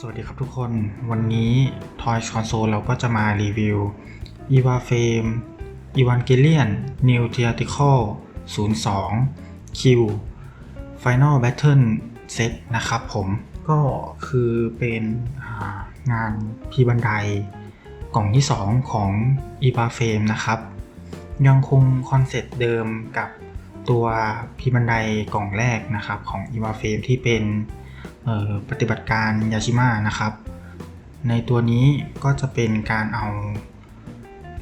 สวัสดีครับทุกคน วันนี้ Toys Console เราก็จะมารีวิว EVA Frame Evangelion New Theatrical 02 Q Final Battle Set นะครับผมก็คือเป็นงานพีบันไดกล่องที่ 2 ของ EVA Frame นะครับ ยังคงคอนเซ็ปต์เดิมกับตัวพีบันไดกล่องแรกนะครับของ EVA Frame ที่เป็น ปฏิบัติการยาชิมะนะครับ ในตัวนี้ก็จะเป็นการเอา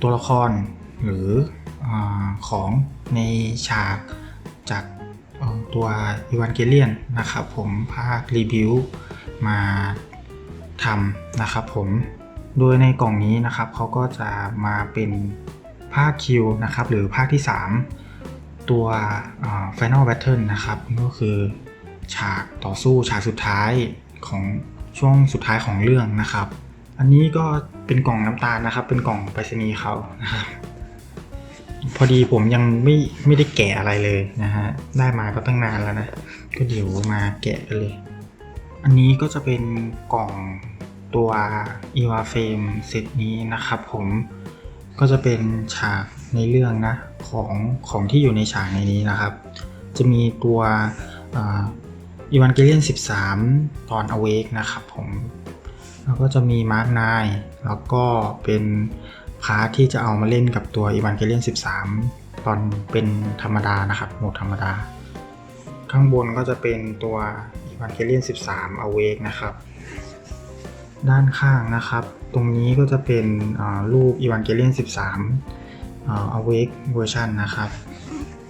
ตัวละครหรืออของในฉากจากตัวอีวานเกเลียนนะครับผมภาครีบิวมาทำนะครับผม โดยในกล่องนี้นะครับเขาก็จะมาเป็นภาคคิวนะครับหรือภาคที่ 3 ตัว Final Battle นะครับ ก็คือ ฉากต่อสู้ฉากสุดท้ายของช่วงสุดท้ายของเรื่องนะครับ อันนี้ก็เป็นกล่องน้ำตาลนะครับ เป็นกล่องไปรษณีย์เขานะครับพอดีผมยังไม่ไม่ได้แกะอะไรเลยนะฮะ ได้มาก็ตั้งนานแล้วนะ ก็เดี๋ยวมาแกะกันเลย อันนี้ก็จะเป็นกล่องตัว e v a Frame เซตนี้นะครับผมก็จะเป็นฉากในเรื่องนะของของที่อยู่ในฉากในนี้นะครับ จะมีตัว อีวานเกเลียน13 ตอน Awake นะครับผม แล้วก็จะมีมาร์กนายแล้วก็เป็นพาร์ทที่จะเอามาเล่นกับตัวอีวานเกเลียน13 ตอนเป็นธรรมดานะครับโหมดธรรมดา ข้างบนก็จะเป็นตัวอีวานเกเลียน13 Awake นะครับ ด้านข้างนะครับ ตรงนี้ก็จะเป็นรูปอีวานเกเลียน13อ่า Awake เวอร์ชันนะครับ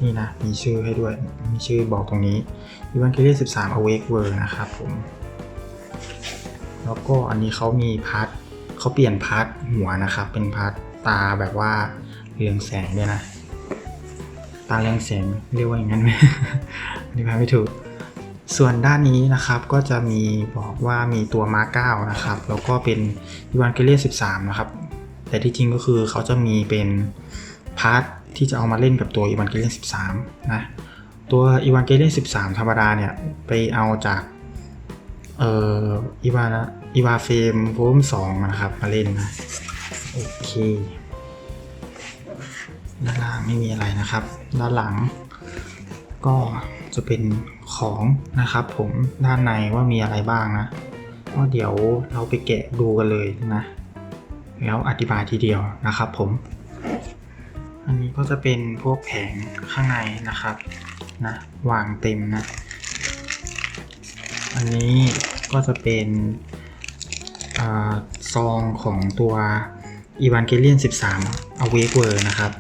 นี่นะ มีชื่อให้ด้วย มีชื่อบอกตรงนี้ Evangelion 13 Awake World นะครับผม แล้วก็อันนี้เขามีพาร์ทเขาเปลี่ยนพาร์ทหัวนะครับ เป็นพาร์ทตาแบบว่าเรืองแสงด้วยนะ ตาเรืองแสงเรียกว่าอย่างนั้นไหมอธิบายไม่ถูก ส่วนด้านนี้นะครับก็จะมีบอกว่ามีตัวมาร์เก้านะครับ แล้วก็เป็น Evangelion 13นะครับ แต่ที่จริงก็คือเขาจะมีเป็นพาร์ทที่จะเอามาเล่นกับตัว Evangelion 13นะ ตัว Evangelion 13 ธรรมดาเนี่ย ไปเอาจาก เอ่ออีวานอีวาเฟมโวลสองนะครับ มาเล่นนะ โอเค ด้านล่างไม่มีอะไรนะครับ ด้านหลัง ก็จะเป็นของนะครับผมด้านในว่ามีอะไรบ้างนะก็เดี๋ยวเราไปแกะดูกันเลยนะ แล้วอธิบายทีเดียวนะครับผม อันนี้ก็จะเป็นพวกแผงข้างในนะครับ นะวางเต็มนะ อันนี้ก็จะเป็นอซองของตัว Evangelion 13 Awake World นะครับ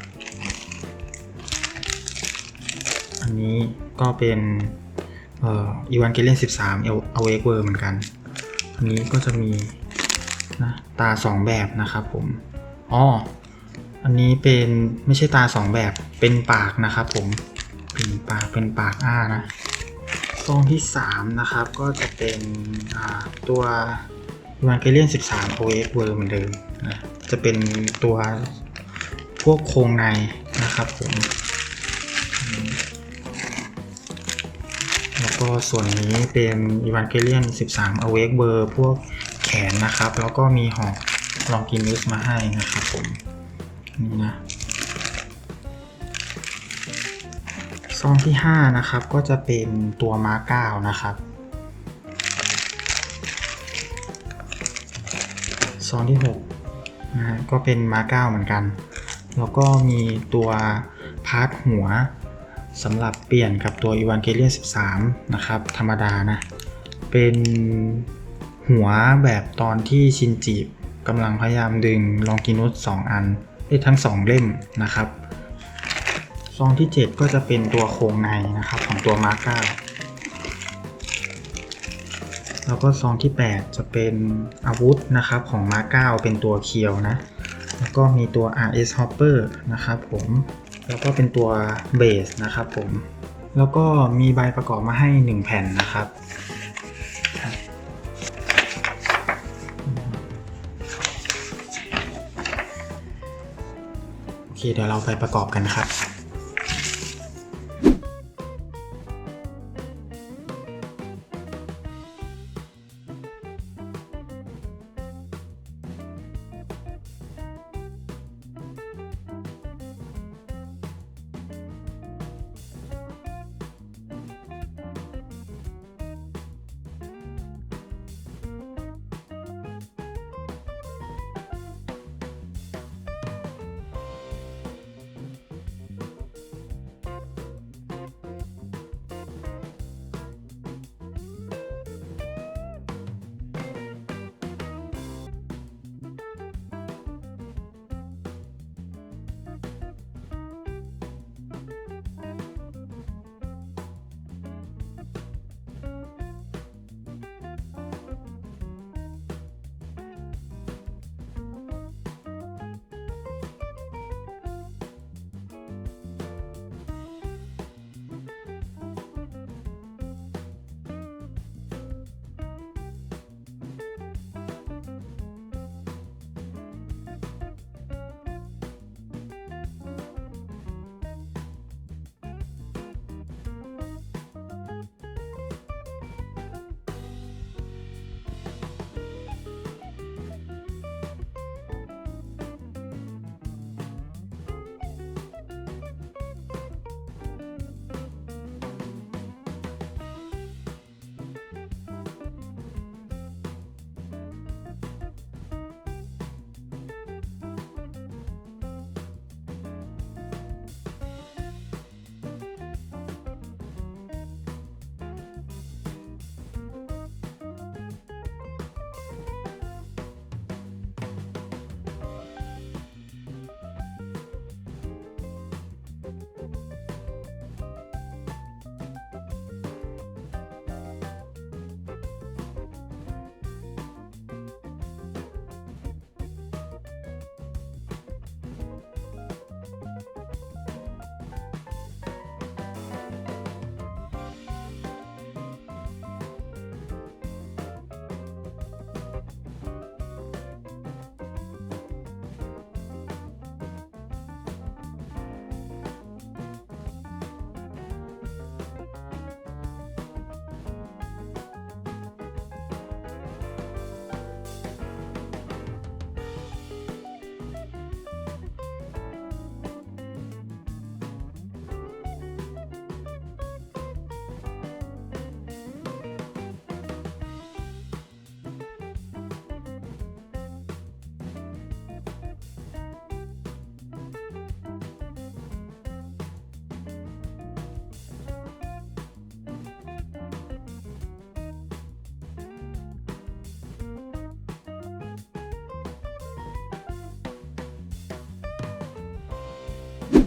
อันนี้ก็เป็นอ่อ Evangelion 13 Awake World เหมือนกัน อันนี้ก็จะมีนะตาสองแบบนะครับผม อ๋อ อันนี้เป็นไม่ใช่ตาสองแบบ เป็นปากนะครับผม เป็นปากเป็นปากอ้านะซองที่ 3 นะครับก็จะเป็นอ่าตัว Evangelion 13 OX World เหมือนเดิมนะจะเป็นตัวพวกโครงในนะครับผม แล้วก็ส่วนนี้เป็น Evangelion 13 Awake World พวกแขนนะครับ แล้วก็มีหอกลองกินุสมาให้นะครับผม นี่นะ ซองที่ 5 นะครับ ก็จะเป็นตัวม้าก้านะครับ ซองที่6นะฮะก็เป็นม้าก้าเหมือนกัน แล้วก็มีตัวพาร์ทหัวสำหรับเปลี่ยนกับตัว Evangelion 13 นะครับ ธรรมดานะ เป็นหัวแบบตอนที่ชินจิกำลังพยายามดึงลองกินุส2อันได้ทั้ง 2 เล่มนะครับ ซองที่ 7 ก็จะเป็นตัวโครงในนะครับของตัวมาร์ก้าแล้วก็ซองที่ 8 จะเป็นอาวุธนะครับของมาร์ก้าเป็นตัวเคียวนะ แล้วก็มีตัว RS Hopper นะครับผมแล้วก็เป็นตัวเบสนะครับผมแล้วก็มีใบประกอบมาให้ 1 แผ่นนะครับโอเคเดี๋ยวเราไปประกอบกันครับ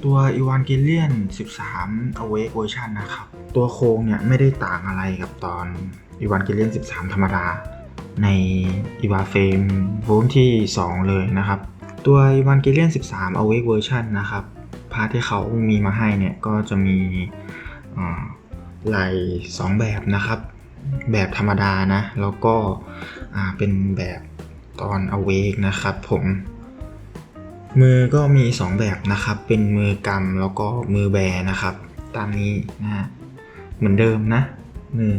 ตัว Evangelion 13 Awake Version นะครับ ตัวโครงเนี่ยไม่ได้ต่างอะไรกับตอน Evangelion 13 ธรรมดา ใน EVA Frame โวลที่ 2 เลยนะครับ ตัว Evangelion 13 Awake Version นะครับ พาร์ทที่เขามีมาให้เนี่ย ก็จะมีอ่าไหลสองแบบนะครับ แบบธรรมดานะ แล้วก็เป็นแบบตอน Awake นะครับผม มือก็มี 2 แบบนะครับ เป็นมือกำแล้วก็มือแบนะครับ ตามนี้นะฮะเหมือนเดิมนะมือ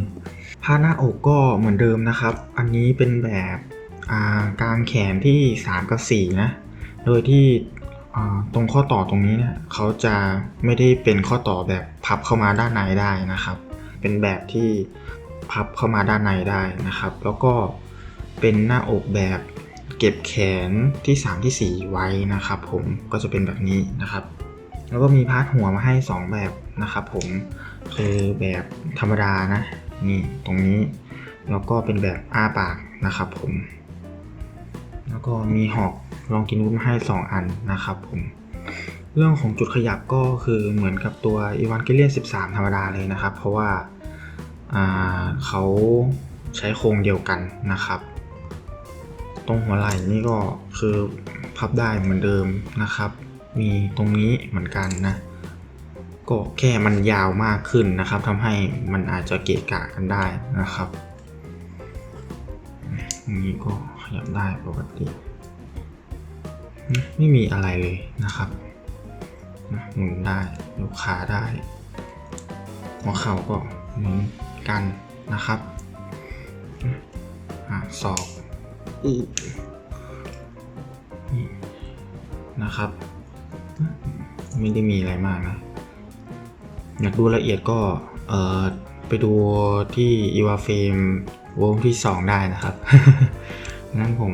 ผ้าหน้าอกก็เหมือนเดิมนะครับ อันนี้เป็นแบบอ่างแขนที่ 3 กับ 4 นะ โดยที่ตรงข้อต่อตรงนี้เนี่ยเขาจะไม่ได้เป็นข้อต่อแบบพับเข้ามาด้านในได้นะครับ เป็นแบบที่พับเข้ามาด้านในได้นะครับ แล้วก็เป็นหน้าอกแบบ เก็บแขนที่ 3 ที่ 4 ไว้นะครับผมก็จะเป็นแบบนี้นะครับ แล้วก็มีพาร์ทหัวมาให้ 2 แบบนะครับผมคือแบบธรรมดานะนี่ตรงนี้ แล้วก็เป็นแบบอ้าปากนะครับผม แล้วก็มีหอกลองกินวุ้มาให้ 2 อันนะครับผมเรื่องของจุดขยับก็คือเหมือนกับตัว Evangelion 13 ธรรมดาเลยนะครับ เพราะว่าอ่าเขาใช้โครงเดียวกันนะครับ ตรงหัวไหล่นี่ก็คือพับได้เหมือนเดิมนะครับ มีตรงนี้เหมือนกันนะ ก็แค่มันยาวมากขึ้นนะครับทำให้มันอาจจะเกะกะกันได้นะครับนี้ก็ขยับได้ปกติ ไม่มีอะไรเลยนะครับหมุนได้ยกขาได้ หัวเข่าก็เหมือนกันนะครับอะศอก อีกนะครับ ไม่ได้มีอะไรมากนะ อยากดูละเอียดก็เออไปดูที่ e v a f r a m e วงที่ 2 ได้นะครับนั้นผม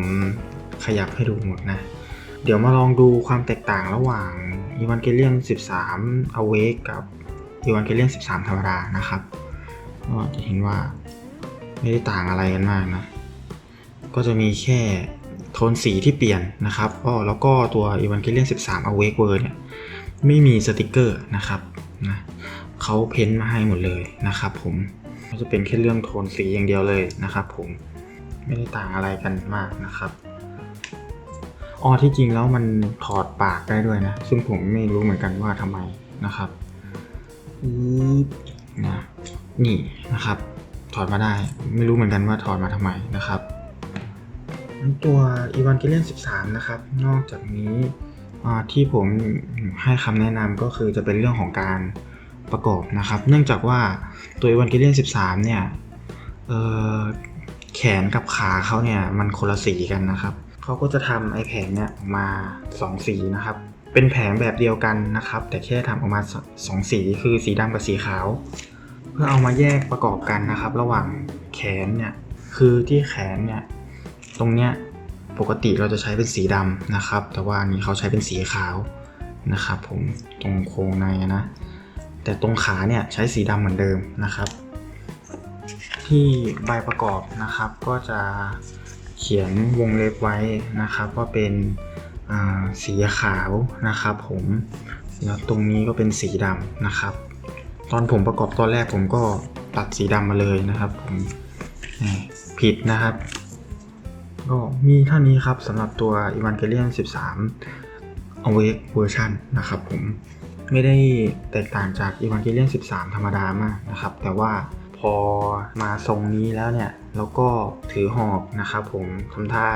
ขยับให้ดูหมดนะ เดี๋ยวมาลองดูความแตกต่างระหว่าง Evangelion 13 Awake กับ Evangelion 13 ธรรมดานะครับก็จะเห็นว่าไม่ได้ต่างอะไรกันมากนะ ก็จะมีแค่โทนสีที่เปลี่ยนนะครับก็แล้วก็ตัว Evangelion 13 Awake World เนี่ยไม่มีสติกเกอร์นะครับนะเขาเพ้นท์มาให้หมดเลยนะครับผมก็จะเป็นแค่เรื่องโทนสีอย่างเดียวเลยนะครับผมไม่ได้ต่างอะไรกันมากนะครับอ๋อที่จริงแล้วมันถอดปากได้ด้วยนะ ซึ่งผมไม่รู้เหมือนกันว่าทำไมนะครับนะนี่นะครับ ถอดมาได้ ไม่รู้เหมือนกันว่าถอดมาทำไมนะครับ ตัว Evangelion 13 นะครับ นอกจากนี้ที่ผมให้คำแนะนำก็คือจะเป็นเรื่องของการประกอบนะครับ เนื่องจากว่าตัว Evangelion 13 เนี่ยแขนกับขาเขาเนี่ยมันคนละสีกันนะครับเขาก็จะทำไอแผงเนี่ยออกมา 2 สีนะครับ เป็นแผงแบบเดียวกันนะครับ แต่แค่ทำออกมา 2 สีคือสีดำกับสีขาว เพื่อเอามาแยกประกอบกันนะครับ ระหว่างแขนเนี่ยคือที่แขนเนี่ย ตรงเนี้ยปกติเราจะใช้เป็นสีดำนะครับ แต่ว่าอันนี้เขาใช้เป็นสีขาวนะครับ ผมตรงโครงในนะ แต่ตรงขาเนี่ยใช้สีดำเหมือนเดิมนะครับ ที่ใบประกอบนะครับก็จะเขียนวงเล็บไว้นะครับว่าเป็นสีขาวนะครับผมแล้วตรงนี้ก็เป็นสีดำนะครับ ตอนผมประกอบตอนแรกผมก็ตัดสีดำมาเลยนะครับ ผมผิดนะครับ ก็มีเท่านี้ครับสำหรับตัว Evangelion 13 Awake Version นะครับผมไม่ได้แตกต่างจาก Evangelion 13 ธรรมดามากนะครับ แต่ว่าพอมาทรงนี้แล้วเนี่ย แล้วก็ถือหอกนะครับผมทำท่า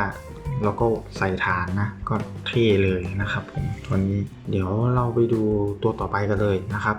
แล้วก็ใส่ฐานนะ ก็เท่เลยนะครับผมตัวนี้เดี๋ยวเราไปดูตัวต่อไปกันเลยนะครับ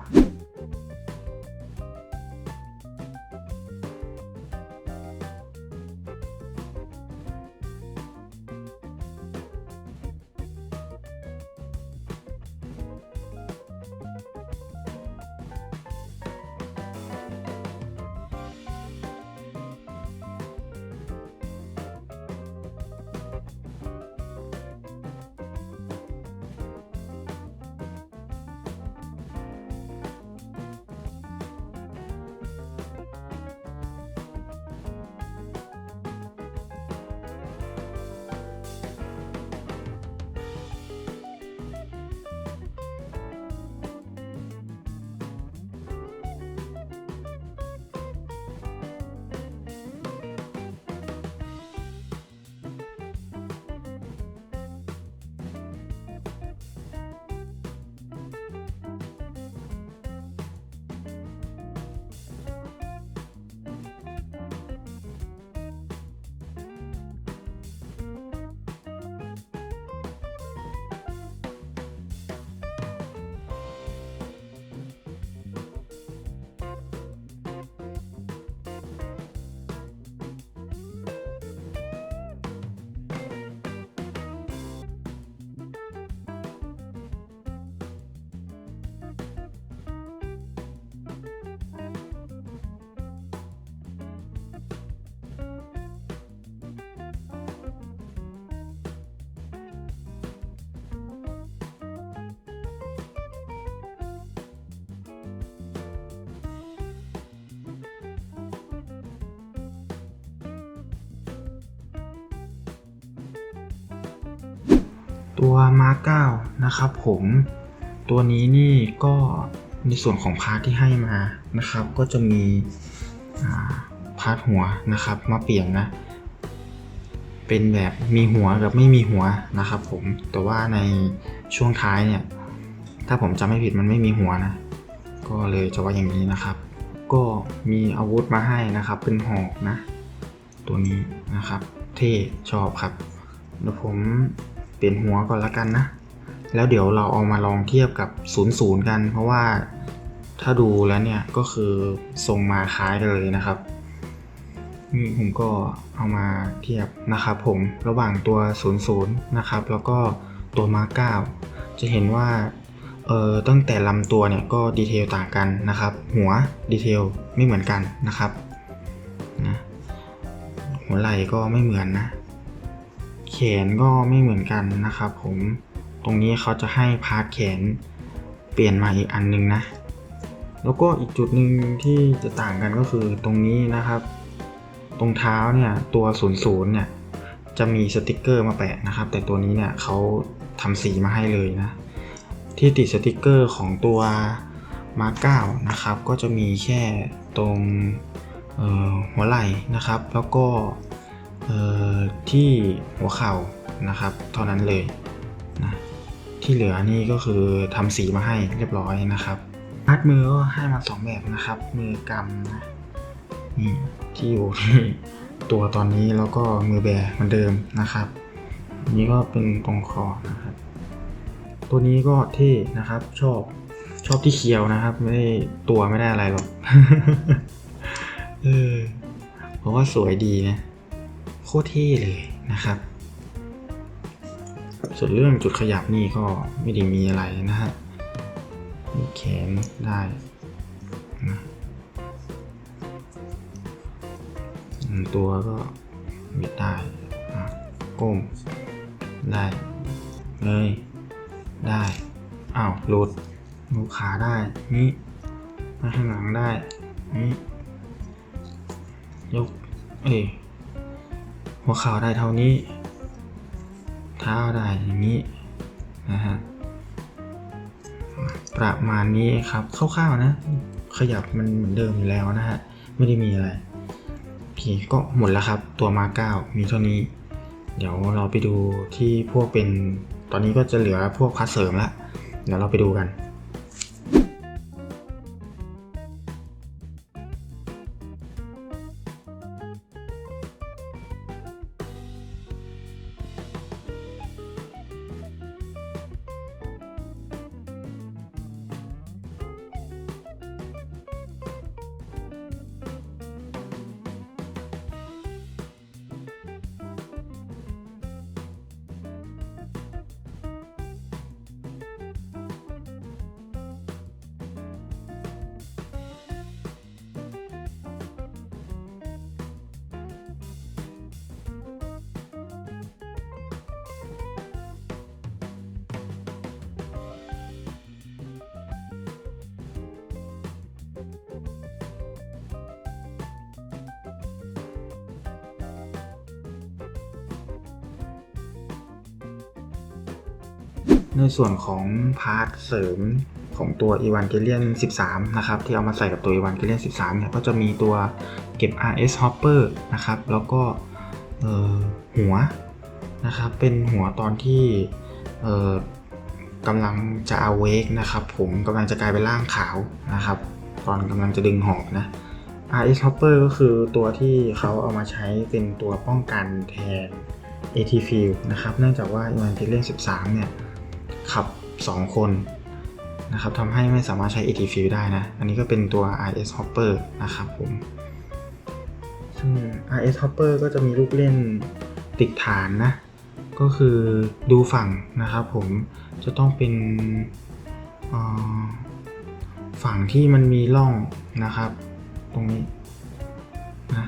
ตัวมาร์เก้านะครับผมตัวนี้นี่ก็ในส่วนของพาร์ทที่ให้มานะครับ ก็จะมีาพาร์ทหัวนะครับ มาเปลี่ยนนะ เป็นแบบมีหัวกับไม่มีหัวนะครับผมแต่ว่าในช่วงท้ายเนี่ย ถ้าผมจำไม่ผิดมันไม่มีหัวนะ ก็เลยจะว่าอย่างนี้นะครับ ก็มีอาวุธมาให้นะครับ เป็นหอกนะ ตัวนี้นะครับ เท่ชอบครับเดี๋ยวผม เปลี่ยนหัวก่อนละกันนะ แล้วเดี๋ยวเราเอามาลองเทียบกับ 0 0 กัน เพราะว่าถ้าดูแล้วเนี่ยก็คือทรงมาคล้ายกันเลยนะครับนี่ผมก็เอามาเทียบนะครับผมระหว่างตัว 00 นะครับ แล้วก็ตัวมา9จะเห็นว่าเอ่อตั้งแต่ลำตัวเนี่ยก็ดีเทลต่างกันนะครับ หัวดีเทลไม่เหมือนกันนะครับนะหัวไหล่ก็ไม่เหมือนนะ นก็ไม่เหมือนกันนะครับผมตรงนี้เขาจะให้พาร์ทแขนเปลี่ยนมาอีกอันหนึงนะ แล้วก็อีกจุดหนึ่งที่จะต่างกันก็คือตรงนี้นะครับ ตรงเท้าเนี่ยตัว00เนี่ยจะมีสติกเกอร์มาแปะนะครับ แต่ตัวนี้เนี่ยเขาทำสีมาให้เลยนะ ที่ติดสติกเกอร์ของตัวมาร์ก้านะครับ ก็จะมีแค่ตรงหัวไหล่นะครับ แล้วก็ ที่หัวเข่านะครับเท่านั้นเลยนะที่เหลือนี่ก็คือทำสีมาให้เรียบร้อยนะครับพัดมือก็ให้มาสองแบบนะครับ มือกำนะนี่ที่อยู่ที่ตัวตอนนี้แล้วก็มือแบเหมือนเดิมนะครับ นี้ก็เป็นตรงคอนะครับ ตัวนี้ก็เท่นะครับชอบชอบที่เคียวนะครับ ไม่ได้ตัวไม่ได้อะไรหรอกเออเพราะว่าสวยดีนะ คตรเท่เลยนะครับ ส่วนเรื่องจุดขยับนี่ก็ไม่ได้มีอะไรนะฮะมีแขนได้นะตัวก็บิดได้ก้มได้เลยได้อ้าวหลุดลูขาได้นี่มาข้างหลังได้นี่ยก เอ้ หัวเข่าได้เท่านี้ เท้าได้อย่างนี้นะฮะประมาณนี้ครับคร่าวๆนะ ขยับมันเหมือนเดิมอยู่แล้วนะฮะไม่ได้มีอะไรโอเคก็หมดแล้วครับ ตัวมาเก้ามีเท่านี้ เดี๋ยวเราไปดูที่พวกเป็นตอนนี้ก็จะเหลือพวกพัดเสริมละเดี๋ยวเราไปดูกัน ในส่วนของพาร์ทเสริมของตัว e v a n g e l i o n 13 นะครับ ที่เอามาใส่กับตัว e v a n g e l i o n 13 เนี่ย ก็จะมีตัวเก็บ RS Hopper นะครับ แล้วก็หัวนะครับ เป็นหัวตอนที่กำลังจะ awake นะครับ ผมกำลังจะกลายเป็นร่างขาวนะครับ ตอนกำลังจะดึงหอกนะ RS Hopper ก็คือตัวที่เขาเอามาใช้เป็นตัวป้องกันแทน AT Field นะครับ เนื่องจากว่า Evangelion 13 เนี่ย ขับ 2 คนนะครับทำให้ไม่สามารถใช้ AT Field ได้นะ อันนี้ก็เป็นตัว RS Hopper นะครับผมซึ่ง RS Hopper ก็จะมีลูกเล่นติดฐานนะ ก็คือดูฝั่งนะครับผมจะต้องเป็นฝั่งที่มันมีร่องนะครับ ตรงนี้นะ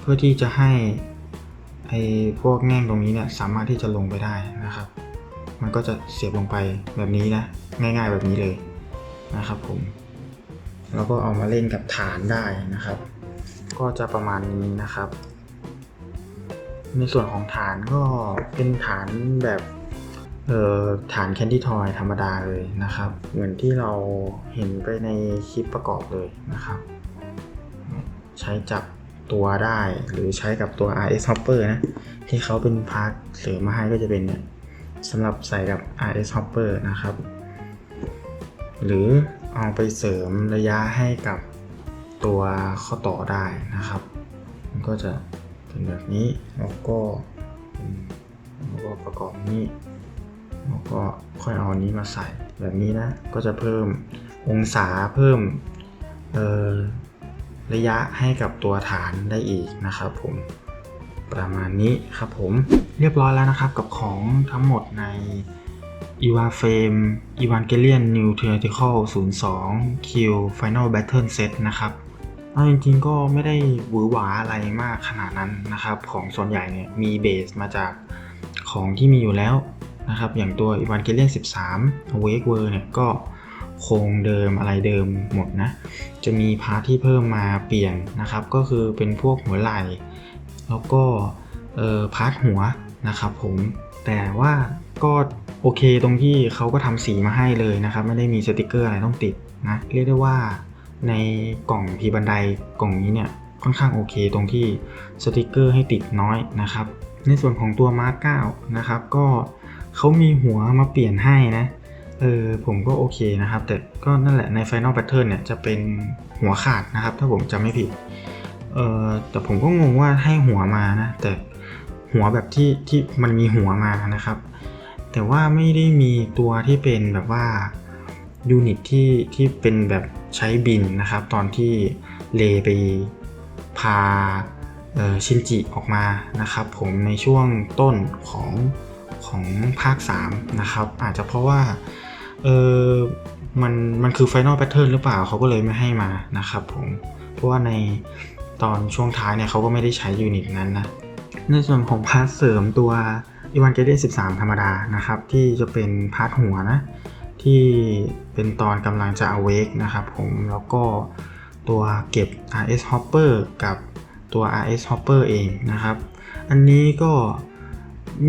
เพื่อที่จะให้ไอ้พวกแง่งตรงนี้เนี่ยสามารถที่จะลงไปได้นะครับ มันก็จะเสียบลงไปแบบนี้นะ ง่าย ๆแบบนี้เลยนะครับผมแล้วก็เอามาเล่นกับฐานได้นะครับ ก็จะประมาณนี้นะครับ ในส่วนของฐานก็เป็นฐานแบบเอ่อฐานแคนดี้ทอยธรรมดาเลยนะครับ เหมือนที่เราเห็นไปในคลิปประกอบเลยนะครับ ใช้จับตัวได้หรือใช้กับตัว RS Hopper นะ ที่เขาเป็นพาร์ทเสริมมาให้ก็จะเป็นเนี่ย สำหรับใส่กับ RS Hopper นะครับ หรือเอาไปเสริมระยะให้กับตัวข้อต่อได้นะครับ มันก็จะเป็นแบบนี้ แล้วก็แล้วก็ประกอบนี้ แล้วก็ค่อยเอานี้มาใส่แบบนี้นะ ก็จะเพิ่มองศาเพิ่มระยะให้กับตัวฐานได้อีกนะครับผม ประมาณนี้ครับผมเรียบร้อยแล้วนะครับกับของทั้งหมดใน e v a f r a m e Evangelion New Theatrical 02 Q Final Battle Set นะครับเอาจริงๆก็ไม่ได้หวือหวาอะไรมากขนาดนั้นนะครับ ของส่วนใหญ่เนี่ยมีเบสมาจากของที่มีอยู่แล้วนะครับ อย่างตัว Evangelion 13 Awake World เนี่ยก็โครงเดิมอะไรเดิมหมดนะ จะมีพาร์ทที่เพิ่มมาเปลี่ยนนะครับ ก็คือเป็นพวกหัวไหล่ แล้วก็พาร์ทหัวนะครับผมแต่ว่าก็โอเคตรงที่เขาก็ทำสีมาให้เลยนะครับ ไม่ได้มีสติกเกอร์อะไรต้องติดนะเรียกได้ว่าในกล่องพีบันไดกล่องนี้เนี่ยค่อนข้างโอเคตรงที่สติกเกอร์ให้ติดน้อยนะครับ ในส่วนของตัวมาร์ก9นะครับก็เขามีหัวมาเปลี่ยนให้นะเออผมก็โอเคนะครับ แต่ก็นั่นแหละใน Final Pattern เนี่ยจะเป็นหัวขาดนะครับ ถ้าผมจำไม่ผิด เออแต่ผมก็งงว่าให้หัวมานะ แต่หัวแบบที่ที่มันมีหัวมานะครับ แต่ว่าไม่ได้มีตัวที่เป็นแบบว่ายูนิตที่ที่เป็นแบบใช้บินนะครับ ตอนที่เลไปพาชินจิออกมานะครับ ผมในช่วงต้นของของภาค 3 นะครับ อาจจะเพราะว่าเออมันมันคือ Final Pattern หรือเปล่าเขาก็เลยไม่ให้มานะครับผม เพราะว่าใน ตอนช่วงท้ายเนี่ยเขาก็ไม่ได้ใช้ยูนิตนั้นนะ ในส่วนของพาร์ทเสริมตัว e v a n g e l i o n 13 ธรรมดานะครับ ที่จะเป็นพาร์ทหัวนะ ที่เป็นตอนกำลังจะ awake นะครับผมแล้วก็ตัวเก็บ RS Hopper กับตัว RS Hopper เองนะครับ อันนี้ก็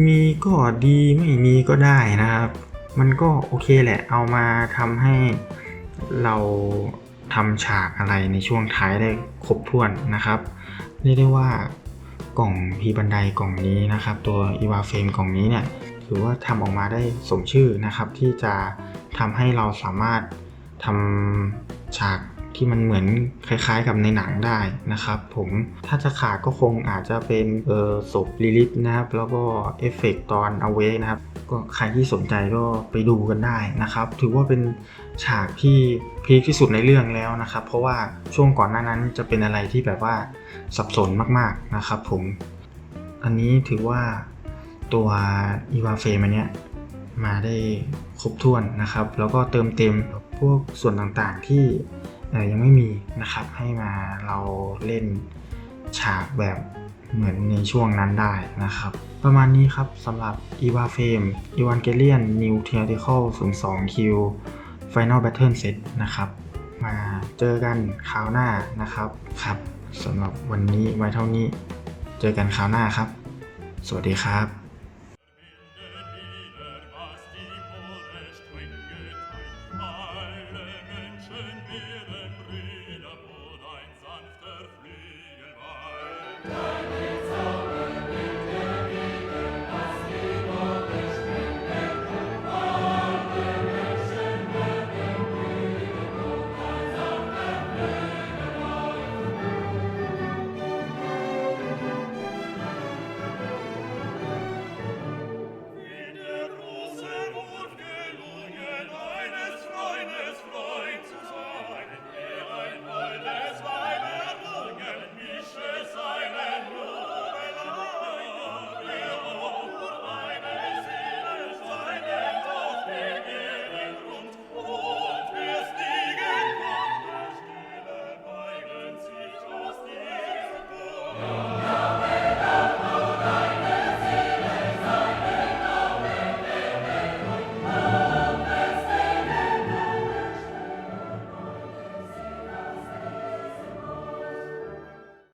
มีก็ดีไม่มีก็ได้นะครับ มันก็โอเคแหละเอามาทำให้เรา ทำฉากอะไรในช่วงท้ายได้ครบถ้วนนะครับ เรียกได้ว่ากล่องพีบันไดกล่องนี้นะครับ ตัวอีวาเฟรมกล่องนี้เนี่ยถือว่าทำออกมาได้สมชื่อนะครับ ที่จะทำให้เราสามารถทำฉาก ที่มันเหมือนคล้ายๆกับในหนังได้นะครับผมถ้าจะขาดก็คงอาจจะเป็นเออศพลิลิตนะครับ แล้วก็เอฟเฟกต์ตอนเอาเวนะครับ ก็ใครที่สนใจก็ไปดูกันได้นะครับ ถือว่าเป็นฉากที่พีคที่สุดในเรื่องแล้วนะครับ เพราะว่าช่วงก่อนหน้านั้นจะเป็นอะไรที่แบบว่าสับสนมากๆนะครับผมอันนี้ถือว่าตัว e v a f r a m e อันเนี้ยมาได้ครบถ้วนนะครับ แล้วก็เติมเต็มพวกส่วนต่างๆที่ ยังไม่มีนะครับให้มาเราเล่นฉากแบบเหมือนในช่วงนั้นได้นะครับ ประมาณนี้ครับสำหรับ e v a f a m e Evangelion New Theatrical 02 Q Final Battle Set นะครับ มาเจอกันคราวหน้านะครับครับสำหรับวันนี้ไว้เท่านี้ เจอกันคราวหน้าครับ สวัสดีครับ